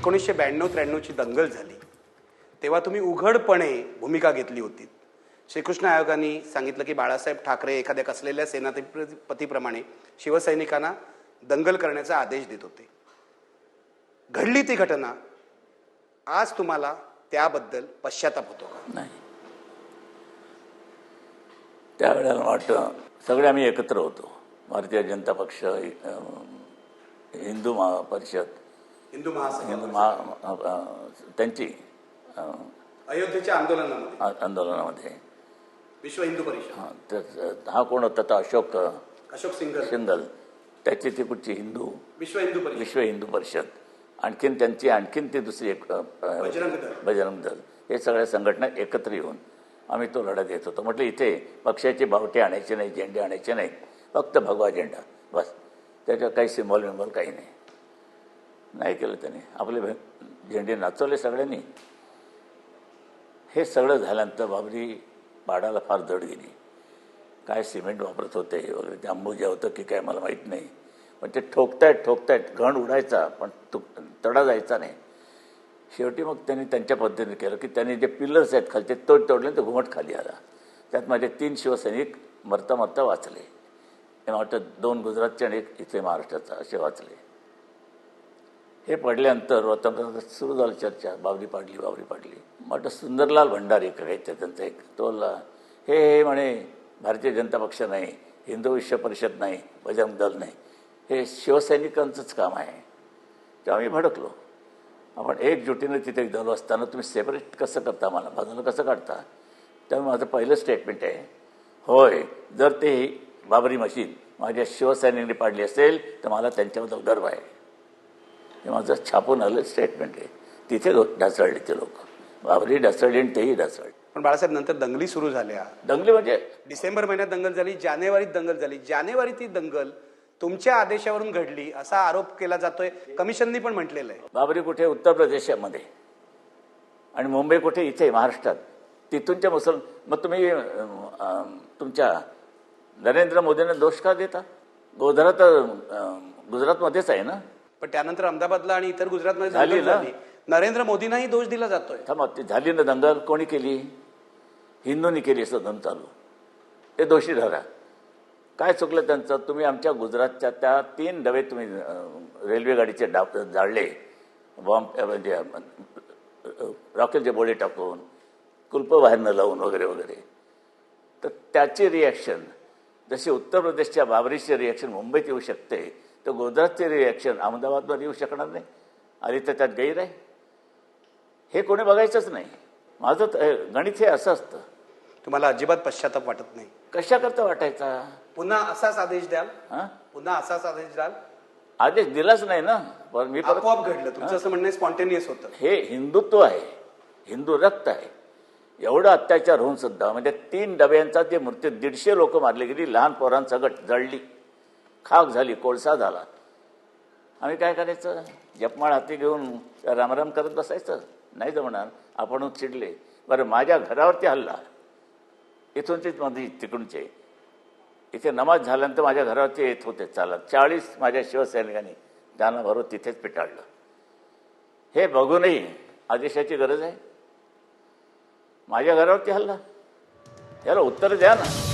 एकोणीसशे ब्याण्णव त्र्याण्णवची दंगल झाली. तेव्हा तुम्ही उघडपणे भूमिका घेतली होती. श्रीकृष्ण आयोगाने सांगितलं की बाळासाहेब ठाकरे एखाद्या कसलेल्या सेनापतीप्रमाणे शिवसैनिकांना दंगल करण्याचा आदेश देत होते. घडली ती घटना आज तुम्हाला त्याबद्दल पश्चाताप होतो का? नाही. त्यावेळेला वाटतं सगळे आम्ही एकत्र होतो. भारतीय जनता पक्ष हिंदू महा परिषद हिंदू हिंदू महा अं, त्यांची अं, अयोध्येच्या आंदोलनामध्ये. आ- आंदोलनामध्ये. विश्व हिंदू परिषद. हा, तर- हा कोण होता तो? अशोक अशोक सिंघल. सिंगल त्याची ती कुठची हिंदू. विश्व हिंदू परिषद. विश्व हिंदू परिषद. आणखीन त्यांची आणखीन ती दुसरी एक अ, अ, बजरंग दल. बजरंग दल. हे सगळ्या संघटना एकत्र येऊन आम्ही तो लढा देत होतो. म्हटलं इथे पक्षाचे बावटे आणायचे नाही झेंडे आणायचे नाहीत. फक्त भगवा झेंडा. बस. त्याच्यात काही सिम्बॉल विम्बॉल काही नाही. नाही केलं त्याने. आपले भे- झेंडे नाचवले सगळ्यांनी. हे सगळं झाल्यानंतर बाबरी पाडाला फार धड गेली. काय सिमेंट वापरत होते वगैरे ते अंबुजा होतं की काय मला माहीत नाही. पण ते ठोकतायत ठोकतायत घण उडायचा पण तुक तडा जायचा नाही. शेवटी मग त्यांनी त्यांच्या पद्धतीने केलं की त्यांनी जे पिलर्स आहेत खालचे तो तोडले तर घुमट खाली आला. त्यात माझे तीन शिवसैनिक मरता मरता वाचले. मला वाटतं दोन गुजरातचे आणि एक इथे महाराष्ट्राचा असे वाचले. हे पडल्यानंतर वतन सुरू झालं चर्चा बावरी पाडली बावरी पाडली. म्हटलं सुंदरलाल भंडारी काय त्यांचं त्यांचा एक तोला हे हे म्हणे भारतीय जनता पक्ष नाही हिंदू विश्व परिषद नाही बजरंग दल नाही. हे शिवसैनिकांचंच काम आहे. तेव्हा आम्ही भडकलो. आपण एकजुटीनं तिथे गेलो असताना तुम्ही सेपरेट कसं करता मला बाजूला कसं काढता? त्यामुळे माझं पहिलं स्टेटमेंट आहे होय जर ते बाबरी मशीद माझ्या शिवसैनिकांनी पाडली असेल तर मला त्यांच्याबद्दल गर्व आहे. हे माझं छापून आलं स्टेटमेंट आहे. तिथे लोक ढासळले ते लोक. बाबरी ढासळली आणि तेही ढासळले. पण बाळासाहेब नंतर दंगली सुरू झाल्या. दंगली म्हणजे डिसेंबर महिन्यात दंगल झाली जानेवारीत दंगल झाली. जानेवारी ती दंगल तुमच्या आदेशावरून घडली असा आरोप केला जातोय. कमिशननी पण म्हटलेलं आहे. बाबरी कुठे? उत्तर प्रदेशामध्ये. आणि मुंबई कुठे? इथे महाराष्ट्रात. तिथूनच्या मुसल मग तुम्ही तुमच्या नरेंद्र मोदींना दोष का देता? गोधरा तर गुजरातमध्येच आहे ना? पण त्यानंतर अहमदाबादला आणि इतर गुजरातमध्ये झाली ना? झाली. नरेंद्र मोदींनाही दोष दिला जातोय. थांबा ती झाली ना दंगल? कोणी केली? हिंदूंनी केली असं दम चालू. ते दोषी ठरा. काय चुकलं त्यांचं? तुम्ही आमच्या गुजरातच्या त्या तीन डबे तुम्ही रेल्वे गाडीचे डाब जाळले. बॉम्ब म्हणजे रॉकेलचे बोळे टाकून कुल्प बाहेर न लावून वगैरे वगैरे. तर त्याची रिॲक्शन जशी उत्तर प्रदेशच्या बाबरीची रिॲक्शन मुंबईत येऊ शकते तर गुजरातची रिॲक्शन अहमदाबादमध्ये येऊ शकणार नाही. आली तर त्यात गैर आहे. हे कोणी बघायचंच नाही. माझं गणित हे असं असतं. तुम्हाला अजिबात पश्चाताप वाटत नाही. कशा करता वाटायचा? पुन्हा असाच आदेश द्याल. हा? पुन्हा असाच आदेश द्याल. आदेश दिलाच नाही ना. पण मी परत आपोआप घडलं. तुमचं असं म्हणणं स्पॉन्टेनियस होतं. हे हिंदुत्व आहे. हिंदू रक्त आहे. एवढं अत्याचार होऊन सुद्धा म्हणजे तीन डब्यांचा ते मृत्यू दीडशे लोक मारले गेली. लहान पोरांसगट जळली. खाक झाली कोळसा झाला. आम्ही काय करायचं? जपमाळ हाती घेऊन रामराम करत बसायचं. नाही जमणार आपण चिडले बरं माझ्या घरावरती हल्ला. इथून तेच मध्ये तिकडूनचे. इथे नमाज झाल्यानंतर माझ्या घरावरती येत होते चालत. चाळीस माझ्या शिवसैनिकांनी त्यांना बरोबर तिथेच पिटाळलं. हे बघूनही आदेशाची गरज आहे? माझ्या घरावरती हल्ला? याला उत्तर द्या ना.